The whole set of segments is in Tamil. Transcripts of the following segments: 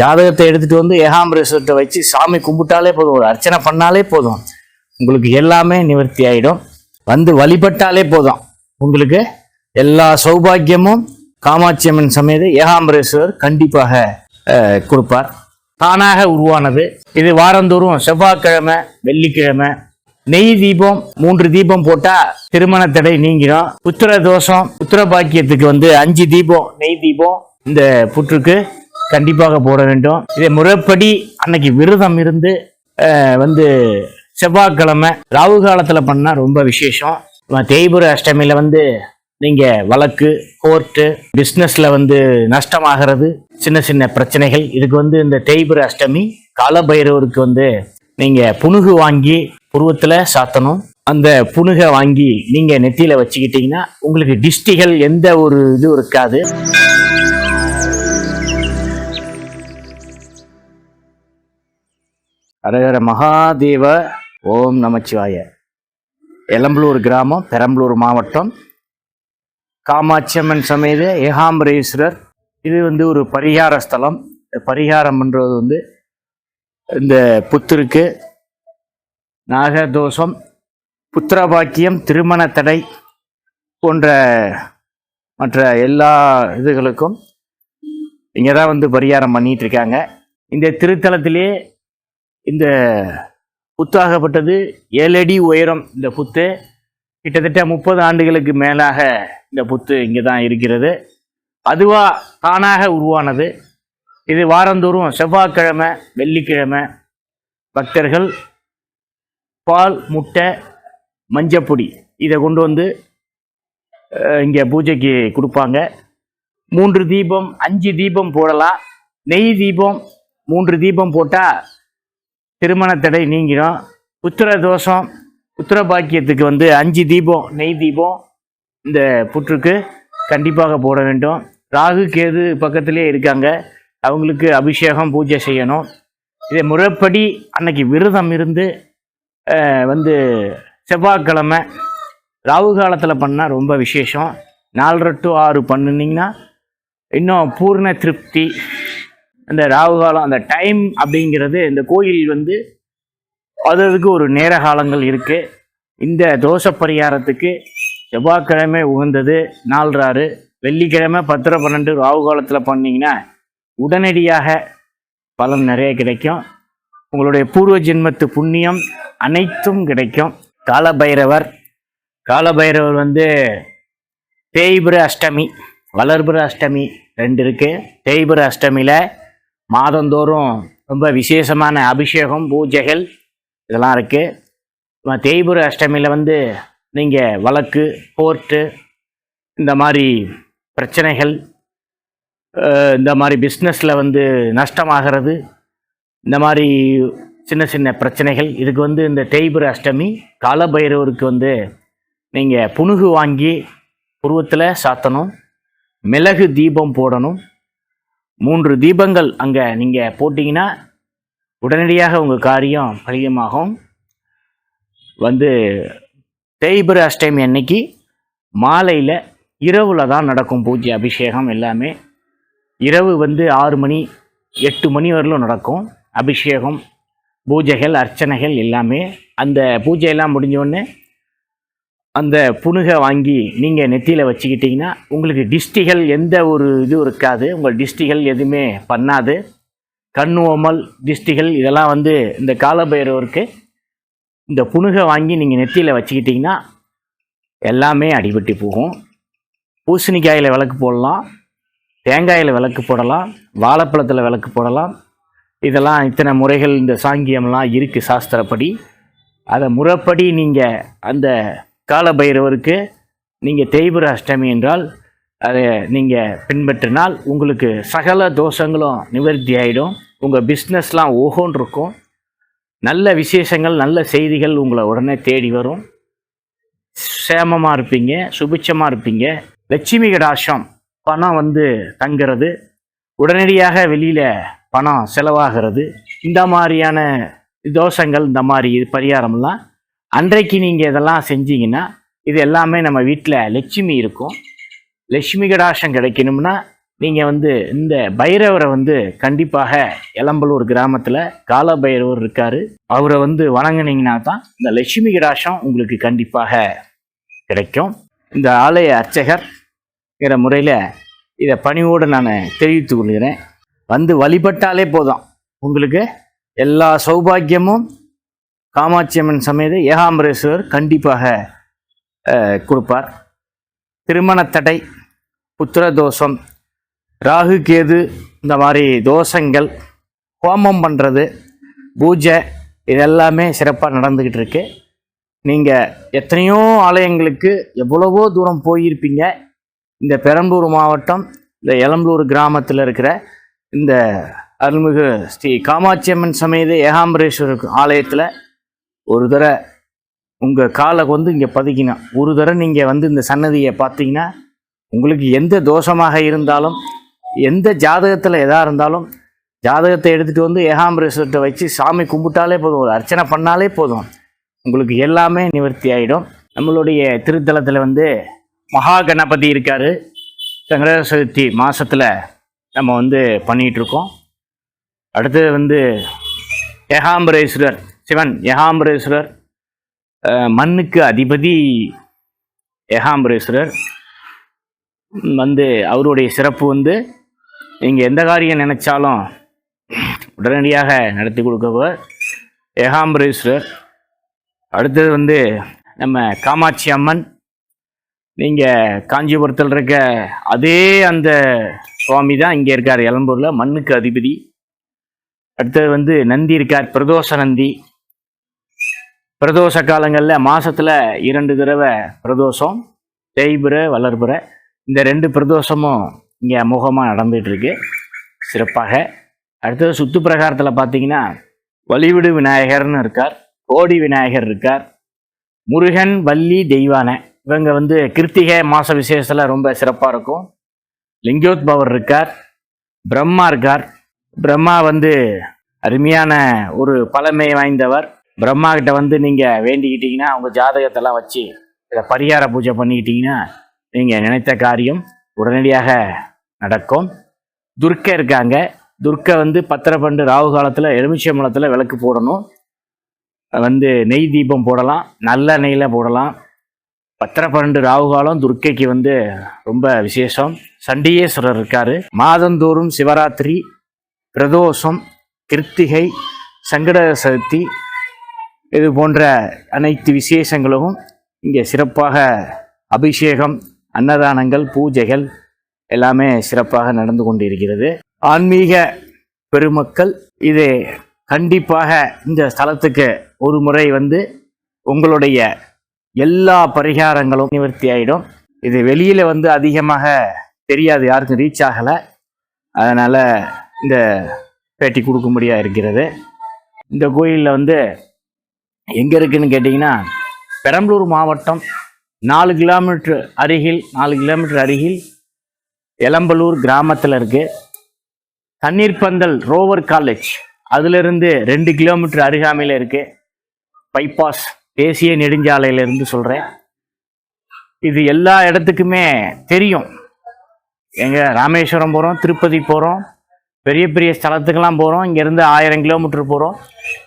ஜாதகத்தை எடுத்துட்டு வந்து ஏகாம்பரேஸ்வரத்தை வச்சு சாமி கும்பிட்டாலே போதும். ஒரு அர்ச்சனை பண்ணாலே போதும். உங்களுக்கு எல்லாமே நிவர்த்தி ஆகிடும் வந்து வழிபட்டாலே போதும். உங்களுக்கு எல்லா சௌபாக்கியமும் காமாட்சி அம்மன் சமேத ஏகாம்பரேஸ்வரர் கண்டிப்பாக கொடுப்பார். தானாக உருவானது. இது வாரந்தோறும் செவ்வாய்க்கிழமை வெள்ளிக்கிழமை நெய் தீபம் மூன்று தீபம் போட்டா திருமண தடை நீங்கிடும். புத்திர தோஷம் புத்திர பாக்கியத்துக்கு வந்து அஞ்சு தீபம் நெய் தீபம் இந்த புற்றுக்கு கண்டிப்பாக போட வேண்டும். இதை முறைப்படி அன்னைக்கு விரதம் இருந்து வந்து செவ்வாய்க்கிழமை ராகு காலத்தில் பண்ணால் ரொம்ப விசேஷம். தேய்புர அஷ்டமியில் வந்து நீங்கள் வழக்கு கோர்ட்டு பிஸ்னஸில் வந்து நஷ்டமாகிறது சின்ன சின்ன பிரச்சனைகள். இதுக்கு வந்து இந்த தேய்புர அஷ்டமி காலபைரவருக்கு வந்து நீங்கள் புனுகு வாங்கி புருவத்தில் சாத்தணும். அந்த புனுகை வாங்கி நீங்கள் நெத்தியில் வச்சுக்கிட்டீங்கன்னா உங்களுக்கு டிஸ்டிகள் எந்த ஒரு இதுவும் இருக்காது. அரகர மகாதேவ ஓம் நமச்சிவாய. எலம்பலூர் கிராமம் பெரம்பலூர் மாவட்டம். காமாட்சியம்மன் சமேத ஏகாம்பரேஸ்வரர். இது வந்து ஒரு பரிகார ஸ்தலம். பரிகாரம் பண்ணுறது வந்து இந்த புத்திருக்கு நாகதோஷம் புத்திரபாக்கியம் திருமண தடை போன்ற மற்ற எல்லா இதுகளுக்கும் இங்கே தான் வந்து பரிகாரம் பண்ணிகிட்டு இருக்காங்க. இந்த திருத்தலத்திலே இந்த புத்தாகப்பட்டது ஏழு அடி உயரம் இந்த புத்து. கிட்டத்தட்ட முப்பது ஆண்டுகளுக்கு மேலாக இந்த புத்து இங்கே தான் இருக்கிறது. அதுவாக தானாக உருவானது. இது வாரந்தோறும் செவ்வாய்க்கிழமை வெள்ளிக்கிழமை பக்தர்கள் பால் முட்டை மஞ்சப்பொடி இதை கொண்டு வந்து இங்கே பூஜைக்கு கொடுப்பாங்க. மூன்று தீபம் அஞ்சு தீபம் போடலாம். நெய் தீபம் மூன்று தீபம் போட்டால் திருமண தடை நீங்கிடும். புத்திர தோஷம் புத்திர பாக்கியத்துக்கு வந்து அஞ்சு தீபம் நெய் தீபம் இந்த புற்றுக்கு கண்டிப்பாக போட வேண்டும். ராகு கேது பக்கத்திலே இருக்காங்க. அவங்களுக்கு அபிஷேகம் பூஜை செய்யணும். இதை முறைப்படி அன்னைக்கு விரதம் இருந்து வந்து செவ்வாய்க்கிழமை ராகு காலத்தில் பண்ணால் ரொம்ப விசேஷம். நாலரை டு ஆறு பண்ணுனீங்கன்னா இன்னும் பூர்ண திருப்தி. அந்த ராகு காலம் அந்த டைம் அப்படிங்கிறது இந்த கோயில் வந்து அதுக்கு ஒரு நேர காலங்கள் இருக்குது இந்த தோஷ பரிகாரத்துக்கு செவ்வாய்க்கிழமை உகந்தது நாலராறு வெள்ளிக்கிழமை பத்திர பன்னெண்டு ராகு காலத்தில் உடனடியாக பலன் நிறைய கிடைக்கும். உங்களுடைய பூர்வ ஜென்மத்து புண்ணியம் அனைத்தும் கிடைக்கும். காலபைரவர். காலபைரவர் வந்து தேய்புர அஷ்டமி வளர்புர அஷ்டமி ரெண்டு இருக்குது தேய்புர அஷ்டமியில் மாதந்தோறும் ரொம்ப விசேஷமான அபிஷேகம் பூஜைகள் இதெல்லாம் இருக்குது தேய்புர அஷ்டமியில் வந்து நீங்கள் வழக்கு கோர்ட்டு இந்த மாதிரி பிரச்சனைகள் இந்த மாதிரி பிஸ்னஸில் வந்து நஷ்டமாகிறது இந்த மாதிரி சின்ன சின்ன பிரச்சனைகள் இதுக்கு வந்து இந்த தேய்புர அஷ்டமி காலபைரவருக்கு வந்து நீங்கள் புனுகு வாங்கி புருவத்தில் சாத்தணும் மிளகு தீபம் போடணும் மூன்று தீபங்கள் அங்கே நீங்கள் போட்டிங்கன்னா உடனடியாக உங்கள் காரியம் பலியமாகும். வந்து தேய்பிர அஷ்டமி அன்னைக்கு மாலையில் இரவில் தான் நடக்கும் பூஜை அபிஷேகம் எல்லாமே. இரவு வந்து ஆறு மணி எட்டு மணி வரலும் நடக்கும். அபிஷேகம் பூஜைகள் அர்ச்சனைகள் எல்லாமே. அந்த பூஜையெல்லாம் முடிஞ்சோடனே அந்த புனுகை வாங்கி நீங்கள் நெத்தியில் வச்சுக்கிட்டிங்கன்னா உங்களுக்கு டிஸ்டிகள் எந்த ஒரு இதுவும் இருக்காது. உங்கள் டிஸ்டிகள் எதுவுமே பண்ணாது. கண் ஓமல் டிஸ்டிகள் இதெல்லாம் வந்து இந்த காலபைரவருக்கு இந்த புனுகை வாங்கி நீங்கள் நெத்தியில் வச்சுக்கிட்டிங்கன்னா எல்லாமே அடிபட்டு போகும். பூசணிக்காயில் விளக்கு போடலாம். தேங்காயில் விளக்கு போடலாம். வாழைப்பழத்தில் விளக்கு போடலாம். இதெல்லாம் இத்தனை முறைகள் இந்த சாங்கியம்லாம் இருக்குது சாஸ்திரப்படி. அதை முறைப்படி நீங்கள் அந்த காலபைரவருக்கு நீங்கள் தேய்பிர அஷ்டமி என்றால் அதை நீங்கள் பின்பற்றினால் உங்களுக்கு சகல தோஷங்களும் நிவர்த்தி ஆகிடும் உங்கள் பிஸ்னஸ்லாம் ஓஹோன் இருக்கும். நல்ல விசேஷங்கள் நல்ல செய்திகள் உங்களை உடனே தேடி வரும். சேமமாக இருப்பீங்க சுபிட்சமாக இருப்பீங்க. லட்சுமி கடாசம் பணம் வந்து தங்கிறது. உடனடியாக வெளியில் பணம் செலவாகிறது. இந்த மாதிரியான தோஷங்கள் இந்த மாதிரி இது பரிகாரம்லாம் அன்றைக்கு நீங்கள் இதெல்லாம் செஞ்சீங்கன்னா இது எல்லாமே நம்ம வீட்டில் லட்சுமி இருக்கும். லட்சுமி கடாசம் கிடைக்கணும்னா நீங்கள் வந்து இந்த பைரவரை வந்து கண்டிப்பாக எலம்பலூர் கிராமத்தில் கால பைரவர் இருக்கார். அவரை வந்து வணங்கினீங்கன்னா தான் இந்த லட்சுமி கடாசம் உங்களுக்கு கண்டிப்பாக கிடைக்கும். இந்த ஆலய அர்ச்சகர்ங்கிற முறையில் இதை பணிவோடு நான் தெரிவித்துக் கொள்கிறேன். வந்து வழிபட்டாலே போதும். உங்களுக்கு எல்லா காமாட்சி அம்மன் சமேத ஏகாம்பரேஸ்வரர் கண்டிப்பாக கொடுப்பார். திருமணத்தடை புத்திர தோஷம் ராகு கேது இந்த மாதிரி தோஷங்கள் ஹோமம் பண்ணுறது பூஜை இதெல்லாமே சிறப்பாக நடந்துக்கிட்டு இருக்கு நீங்கள் எத்தனையோ ஆலயங்களுக்கு எவ்வளவோ தூரம் போயிருப்பீங்க. இந்த பெரம்பலூர் மாவட்டம் இந்த எலம்பலூர் கிராமத்தில் இருக்கிற இந்த அருள்மிகு ஸ்ரீ காமாட்சி அம்மன் சமேத ஏகாம்பரேஸ்வரர் ஆலயத்தில் ஒரு தடவை உங்கள் காலை வந்து இங்கே பதிக்கணும் ஒரு தடவை நீங்கள் வந்து இந்த சன்னதியை பார்த்தீங்கன்னா உங்களுக்கு எந்த தோஷமாக இருந்தாலும் எந்த ஜாதகத்தில் எதாக இருந்தாலும் ஜாதகத்தை எடுத்துகிட்டு வந்து ஏகாம்பரேஸ்வரத்தை வச்சு சாமி கும்பிட்டாலே போதும். ஒரு அர்ச்சனை பண்ணாலே போதும். உங்களுக்கு எல்லாமே நிவர்த்தி ஆகிடும் நம்மளுடைய திருத்தலத்தில் வந்து மகா கணபதி இருக்கார். சங்கர சதுர்த்தி மாதத்தில் நம்ம வந்து பண்ணிகிட்டு இருக்கோம். அடுத்தது வந்து ஏகாம்பரேஸ்வரர் சிவன் ஏகாம்பரேஸ்வரர் மண்ணுக்கு அதிபதி ஏகாம்பரேஸ்வரர். வந்து அவருடைய சிறப்பு வந்து நீங்கள் எந்த காரியம் நினச்சாலும் உடனடியாக நடத்தி கொடுக்கவர் ஏகாம்பரேஸ்வரர். அடுத்தது வந்து நம்ம காமாட்சி அம்மன். நீங்கள் காஞ்சிபுரத்தில் இருக்க அதே அந்த சுவாமி தான் இங்கே இருக்கார் எலம்பூரில் மண்ணுக்கு அதிபதி. அடுத்தது வந்து நந்தி இருக்கார் பிரதோஷ நந்தி. பிரதோஷ காலங்களில் மாதத்தில் இரண்டு தடவை பிரதோஷம் தேய்பிற வளர்பிற இந்த ரெண்டு பிரதோஷமும் இங்கே அமோகமாக நடந்துகிட்ருக்கு. சிறப்பாக. அடுத்தது சுத்து பிரகாரத்தில் பார்த்தீங்கன்னா வழிவிடு விநாயகர்னு இருக்கார் கோடி விநாயகர் இருக்கார் முருகன் வள்ளி தெய்வானை. இவங்க வந்து கிருத்திகை மாத விசேஷத்தில் ரொம்ப சிறப்பாக இருக்கும். லிங்கோத்பவர் இருக்கார் பிரம்மா இருக்கார். பிரம்மா வந்து அருமையான ஒரு பழமை வாய்ந்தவர். பிரம்மா கிட்ட வந்து நீங்கள் வேண்டிக்கிட்டீங்கன்னா அவங்க ஜாதகத்தெல்லாம் வச்சு இதை பரிகார பூஜை பண்ணிக்கிட்டீங்கன்னா நீங்கள் நினைத்த காரியம் உடனடியாக நடக்கும். துர்க்கை இருக்காங்க. துர்க்கை வந்து பத்திரப்பண்டு ராகு காலத்தில் எலுமிச்சம்பழத்தில் விளக்கு போடணும். வந்து நெய் தீபம் போடலாம். நல்ல நெய்யில் போடலாம். பத்திரப்பண்டு ராகு காலம் துர்க்கைக்கு வந்து ரொம்ப விசேஷம். சண்டிகேஸ்வரர் இருக்கார். மாதந்தோறும் சிவராத்திரி பிரதோஷம் கிருத்திகை சங்கட சதுர்த்தி இது போன்ற அனைத்து விசேஷங்களும் இங்கே சிறப்பாக அபிஷேகம் அன்னதானங்கள் பூஜைகள் எல்லாமே சிறப்பாக நடந்து கொண்டிருக்கிறது. ஆன்மீக பெருமக்கள் இது கண்டிப்பாக இந்த ஸ்தலத்துக்கு ஒரு முறை வந்து உங்களுடைய எல்லா பரிகாரங்களும் நிவர்த்தி ஆகிடும் இது வெளியில் வந்து அதிகமாக தெரியாது யாருக்கும் ரீச் ஆகலை. அதனால் இந்த பேட்டி கொடுக்கும்படியாக இருக்கிறது. இந்த கோயிலில் வந்து எங்கே இருக்குன்னு கேட்டிங்கன்னா பெரம்பலூர் மாவட்டம் நாலு கிலோமீட்டர் அருகில் நாலு கிலோமீட்டர் அருகில் எலம்பலூர் கிராமத்தில் இருக்குது தண்ணீர் பந்தல் ரோவர் காலேஜ் அதிலிருந்து ரெண்டு கிலோமீட்டர் அருகாமையில் இருக்குது பைபாஸ் தேசிய நெடுஞ்சாலையிலேருந்து சொல்கிறேன் இது எல்லா இடத்துக்குமே தெரியும். எங்கள் ராமேஸ்வரம் போகிறோம் திருப்பதி போகிறோம் பெரிய பெரிய ஸ்தலத்துக்கெல்லாம் போகிறோம் இங்கேருந்து ஆயிரம் கிலோமீட்டர் போகிறோம்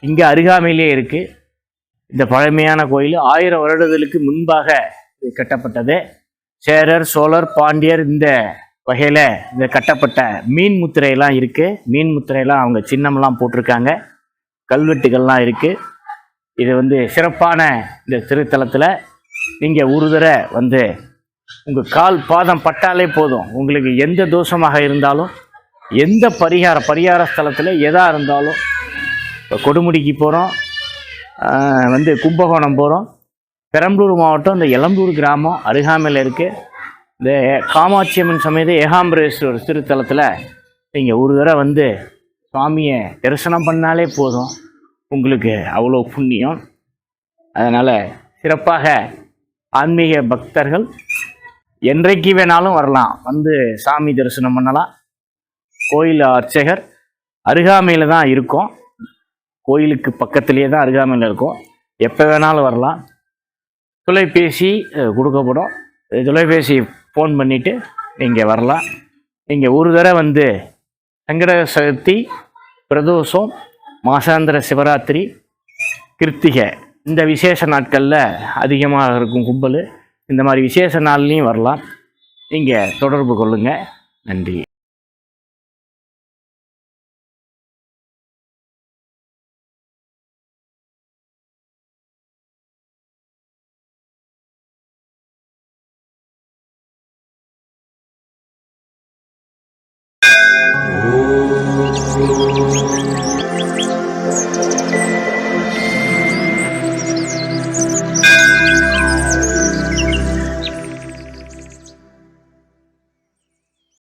இங்கே அருகாமையிலே இருக்குது இந்த பழமையான கோயில் ஆயிரம் வருடங்களுக்கு முன்பாக கட்டப்பட்டது. சேரர் சோழர் பாண்டியர் இந்த வகையில் இந்த கட்டப்பட்ட மீன் முத்திரையெல்லாம் இருக்குது மீன் முத்திரையெல்லாம் அவங்க சின்னம்லாம் போட்டிருக்காங்க. கல்வெட்டுகள்லாம் இருக்குது இது வந்து சிறப்பான இந்த திருத்தலத்தில் நீங்கள் ஒரு தடவை வந்து உங்கள் கால் பாதம் பட்டாலே போதும். உங்களுக்கு எந்த தோஷமாக இருந்தாலும் எந்த பரிகார பரிகார ஸ்தலத்தில் எதாக இருந்தாலும் இப்போ கொடுமுடிக்கு போகிறோம் வந்து கும்பகோணம் போகிறோம் பெரம்பலூர் மாவட்டம் இந்த எலம்பூர் கிராமம் அருகாமையில் இருக்குது இந்த காமாட்சியம்மன் சமேத ஏகாம்பரேஸ்வரர் திருத்தலத்தில் நீங்கள் ஒரு தடவை வந்து சுவாமியை தரிசனம் பண்ணாலே போதும். உங்களுக்கு அவ்வளோ புண்ணியம். அதனால் சிறப்பாக ஆன்மீக பக்தர்கள் என்றைக்கு வேணாலும் வரலாம். வந்து சாமி தரிசனம் பண்ணலாம். கோயில் அர்ச்சகர் அருகாமையில் தான் இருக்கும். கோயிலுக்கு பக்கத்துலேயே தான் அருகாமையில் இருக்கும். எப்போ வேணாலும் வரலாம். தொலைபேசி கொடுக்கப்படும். தொலைபேசி ஃபோன் பண்ணிவிட்டு நீங்கள் வரலாம். இங்கே ஒரு தடவை வந்து சங்கட சதுர்த்தி பிரதோஷம் மாசாந்திர சிவராத்திரி கிருத்திகை இந்த விசேஷ நாட்களில் அதிகமாக இருக்கும் கும்பல். இந்த மாதிரி விசேஷ நாள்லேயும் வரலாம். நீங்கள் தொடர்பு கொள்ளுங்கள் நன்றி.